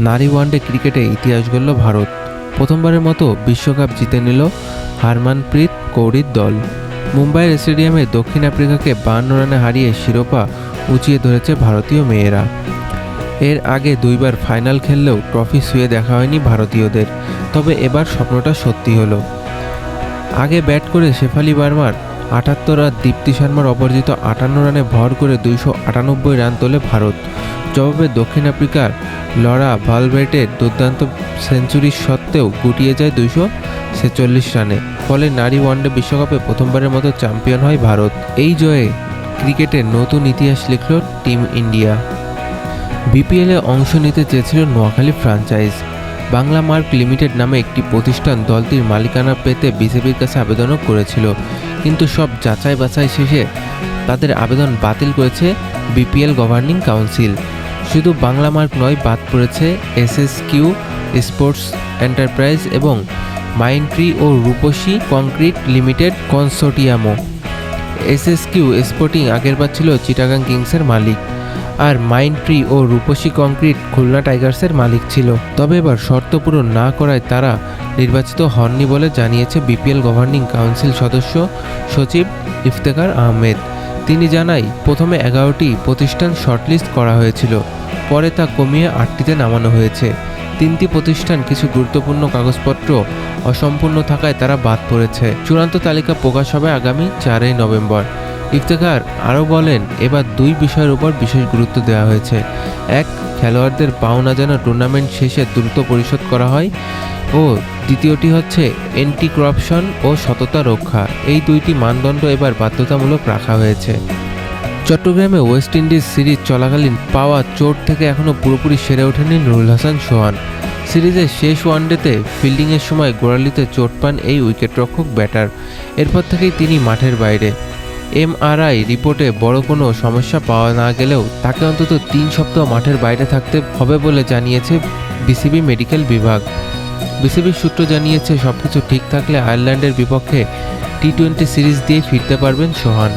নারী ওয়ানডে ক্রিকেটে ইতিহাস গড়ল ভারত। প্রথমবারের মতো বিশ্বকাপ জিতে নিল হারমানপ্রীত কৌরির দল। মুম্বাইয়ের স্টেডিয়ামে দক্ষিণ আফ্রিকাকে বান্ন রানে হারিয়ে শিরোপা উঁচিয়ে ধরেছে ভারতীয় মেয়েরা। এর আগে দুইবার ফাইনাল খেললেও ট্রফি শুয়ে দেখা হয়নি ভারতীয়দের, তবে এবার স্বপ্নটা সত্যি হলো। আগে ব্যাট করে শেফালি বার্মার আটাত্তর আর দীপ্তি শর্মার অপরাজিত আটান্ন রানে ভর করে দুইশো আটানব্বই রান তোলে ভারত। জবাবে দক্ষিণ আফ্রিকার লরা ভালভেটের দুর্দান্ত সেঞ্চুরি সত্ত্বেও গুটিয়ে যায় দুইশো ছেচল্লিশ রানে। ফলে নারী ওয়ানডে বিশ্বকাপে প্রথমবারের মতো চ্যাম্পিয়ন হয় ভারত। এই জয়ে ক্রিকেটের নতুন ইতিহাস লিখল টিম ইন্ডিয়া। বিপিএলে অংশ নিতে চেয়েছিল Noakhali franchise Bangla mark limited নামে একটি প্রতিষ্ঠান দলটির মালিকানা পেতে বিসিবির কাছে আবেদনও করেছিল। কিন্তু সব যাচাই বাছাই শেষে তাদের আবেদন বাতিল করেছে বিপিএল গভর্নিং কাউন্সিল। শুধু বাংলা মার্ক নয়, বাদ পড়েছে এসএস কিউ স্পোর্টস এন্টারপ্রাইজ এবং মাইন্ট্রি ও রূপসী কংক্রিট লিমিটেড কনসোর্টিয়ামও। এসএসকিউ স্পোর্টিং আগেরবার ছিল চিটাগাং কিংসের মালিক আর মাইন্ট্রি ও রূপসী কংক্রিট খুলনা টাইগার্সের মালিক ছিল। তবে এবার শর্ত পূরণ না করায় তারা নির্বাচিত হননি বলে জানিয়েছে বিপিএল গভর্নিং কাউন্সিল সদস্য সচিব ইফতেখার আহমেদ। তিনি জানাই প্রথমে এগারোটি প্রতিষ্ঠান শর্টলিস্ট করা হয়েছিল। পরে তা কমিয়ে আটটিতে নামানো হয়েছে। তিনটি প্রতিষ্ঠান কিছু গুরুত্বপূর্ণ কাগজপত্র অসম্পূর্ণ থাকায় তারা বাদ পড়েছে। চূড়ান্ত তালিকা প্রকাশ হবে আগামী চারই নভেম্বর। ইফতেখার আরও বলেন, এবার দুই বিষয়ের উপর বিশেষ গুরুত্ব দেওয়া হয়েছে। এক, খেলোয়াড়দের পাওনা যেন টুর্নামেন্ট শেষে দ্রুত পরিশোধ করা হয়। ও, দ্বিতীয়টি হচ্ছে এন্টি করাপশন ও সততা রক্ষা। এই দুইটি মানদণ্ড এবার বাধ্যতামূলক রাখা হয়েছে। চট্টগ্রামে ওয়েস্ট ইন্ডিজ সিরিজ চলাকালীন পাওয়া চোট থেকে এখনও পুরোপুরি সেরে ওঠেনি নুরুল হাসান সোহান। সিরিজের শেষ ওয়ানডেতে ফিল্ডিংয়ের সময় গোড়ালিতে চোট পান এই উইকেটরক্ষক ব্যাটার। এরপর থেকেই তিনি মাঠের বাইরে। এমআরআই রিপোর্টে বড় কোনো সমস্যা পাওয়া না গেলেও তাকে অন্তত তিন সপ্তাহ মাঠের বাইরে থাকতে হবে বলে জানিয়েছে বিসিবি মেডিকেল বিভাগ। বিসিবির সূত্র জানিয়েছে, সবকিছু ঠিক থাকলে আয়ারল্যান্ডের বিপক্ষে টি টোয়েন্টি সিরিজ দিয়ে ফিরতে পারবেন সোহান।